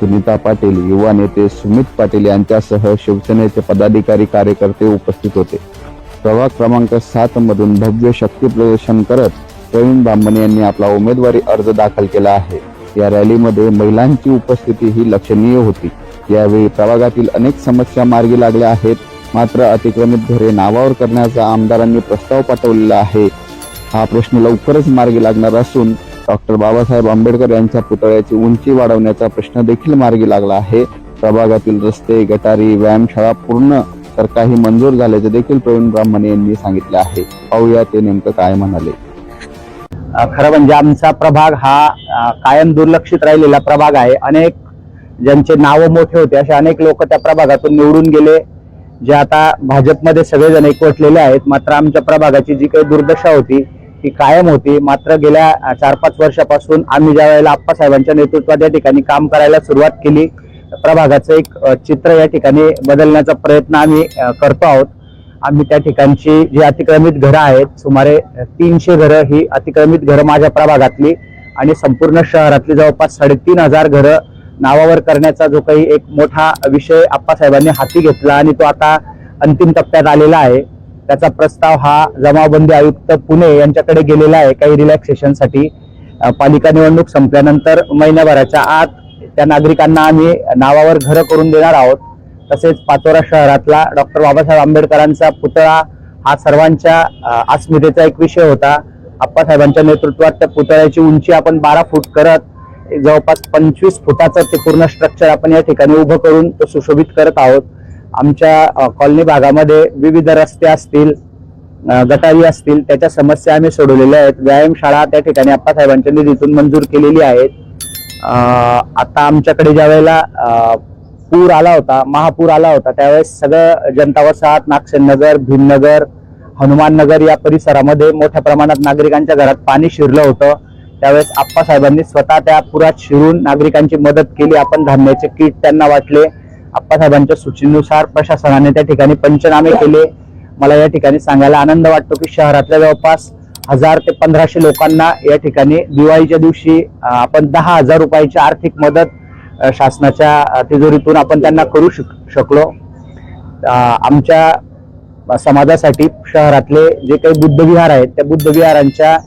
सुनीता पाटील युवा नेते सुमित पाटील यांच्यासह शिवसेनेचे पदाधिकारी कार्यकर्ते उपस्थित होते. प्रभाग क्रमांक सात मधून भव्य शक्ती प्रदर्शन करत प्रवीण बांबणे यांनी आपला उमेदवारी अर्ज दाखल केला आहे. या रॅलीमध्ये महिलांची उपस्थिती ही लक्षणीय होती. यावेळी प्रभागातील अनेक समस्या मार्गी लागल्या आहेत. मात्र अतिक्रमित घरे नावावर करण्याचा आमदारांनी प्रस्ताव पाठवलेला आहे. हा प्रश्न लवकरच मार्गी लागणार असून डॉक्टर बाबासाहेब आंबेडकर यांच्या पुतळ्याची उंची वाढवण्याचा प्रश्न देखील मार्गी लागला आहे. प्रभागातील रस्ते गटारी व्यायामशाळा पूर्ण तर काही मंजूर झाल्याचे देखील प्रवीण ब्राह्मणे यांनी सांगितले आहे. पाहूया ते नेमकं काय म्हणाले. खरं म्हणजे आमचा प्रभाग हा कायम दुर्लक्षित राहिलेला प्रभाग आहे. अनेक ज्यांचे नाव मोठे होते असे अनेक लोक त्या प्रभागातून निवडून गेले. जे आता भाजपमध्ये सगळेजण एकवटलेले आहेत. मात्र आमच्या प्रभागाची जी काही दुर्दशा होती ती कायम होती. मात्र गेल्या चार पाच वर्षापासून आम्ही ज्या वेळेला आप्पासाहेबांच्या नेतृत्वात या ठिकाणी काम करायला सुरुवात केली प्रभागाचं एक चित्र या ठिकाणी बदलण्याचा प्रयत्न आम्ही करतो आहोत. आम्ही त्या ठिकाणची जी अतिक्रमित घरं आहेत सुमारे तीनशे घरं ही अतिक्रमित घरं माझ्या प्रभागातली आणि संपूर्ण शहरातली जवळपास साडेतीन हजार घरं नावावर करण्याचा जो काही एक मोठा विषय आप्पासाहेबांनी हाती घेतला आणि तो आता अंतिम टप्प्यात आलेला आहे. त्याचा प्रस्ताव हा जमावबंदी आयुक्त पुणे यांच्याकडे गेलेला आहे. काही रिलॅक्सेशनसाठी पालिका निवडणूक संपल्यानंतर महिन्याभराच्या आत त्या नागरिकांना आम्ही नावावर घरं करून देणार आहोत. तसेच पाचोरा शहरातला डॉक्टर बाबासाहेब आंबेडकरांचा पुतळा हा सर्वांच्या अस्मितेचा एक विषय होता. आप्पासाहेबांच्या नेतृत्वात त्या पुतळ्याची उंची आपण बारा फूट करत जवळपास पंचवीस फुटाचं ते पूर्ण स्ट्रक्चर आपण या ठिकाणी उभं करून तो सुशोभित करत आहोत. आमच्या कॉलनी भागामध्ये विविध रस्ते असतील गटारी असतील त्याच्या समस्या आम्ही सोडवलेल्या आहेत. व्यायामशाळा त्या ठिकाणी आप्पासाहेबांच्या निधीतून मंजूर केलेली आहेत. आता आमच्याकडे ज्या वेळेला पूर आला होता महापूर आला होता त्यावेळेस सगळं जनता वसाहत नागसेननगर भीमनगर हनुमाननगर या परिसरामध्ये मोठ्या प्रमाणात नागरिकांच्या घरात पाणी शिरलं होतं. त्यावेळेस आप्पासाहेबांनी स्वतः त्या पुरात शिरून नागरिकांची मदत केली. आपण धान्याचे किट त्यांना वाटले. आप्पासाहेबांच्या सूचनेनुसार प्रशासनाने त्या ठिकाणी पंचनामे केले. मला या ठिकाणी सांगायला आनंद वाटतो की शहरातल्या जवळपास हजार ते पंधराशे लोकांना या ठिकाणी दिवाळीच्या दिवशी आपण दहा हजार रुपयाची आर्थिक मदत शासनाच्या तिजोरीतून आपण त्यांना करू शक शकलो. अं, आमच्या समाजासाठी शहरातले जे काही बुद्धविहार आहेत त्या बुद्धविहारांच्या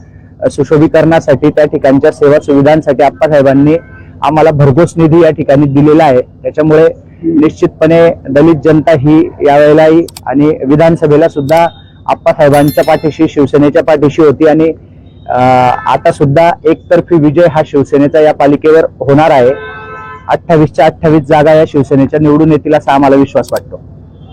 सुशोभीकरणासाठी त्या ठिकाणच्या सेवा सुविधांसाठी आप्पासाहेबांनी आम्हाला भरघोस निधी या ठिकाणी दिलेला आहे. त्याच्यामुळे निश्चितपणे दलित जनता ही यावेळेलाही आणि विधानसभेला सुद्धा आप्पासाहेबांच्या पाठीशी शिवसेनेच्या पाठीशी होती आणि आता सुद्धा एकतर्फी विजय हा शिवसेनेचा या पालिकेवर होणार आहे. अठ्ठावीसच्या अठ्ठावीस जागा या शिवसेनेच्या निवडून येतील असा आम्हाला विश्वास वाटतो.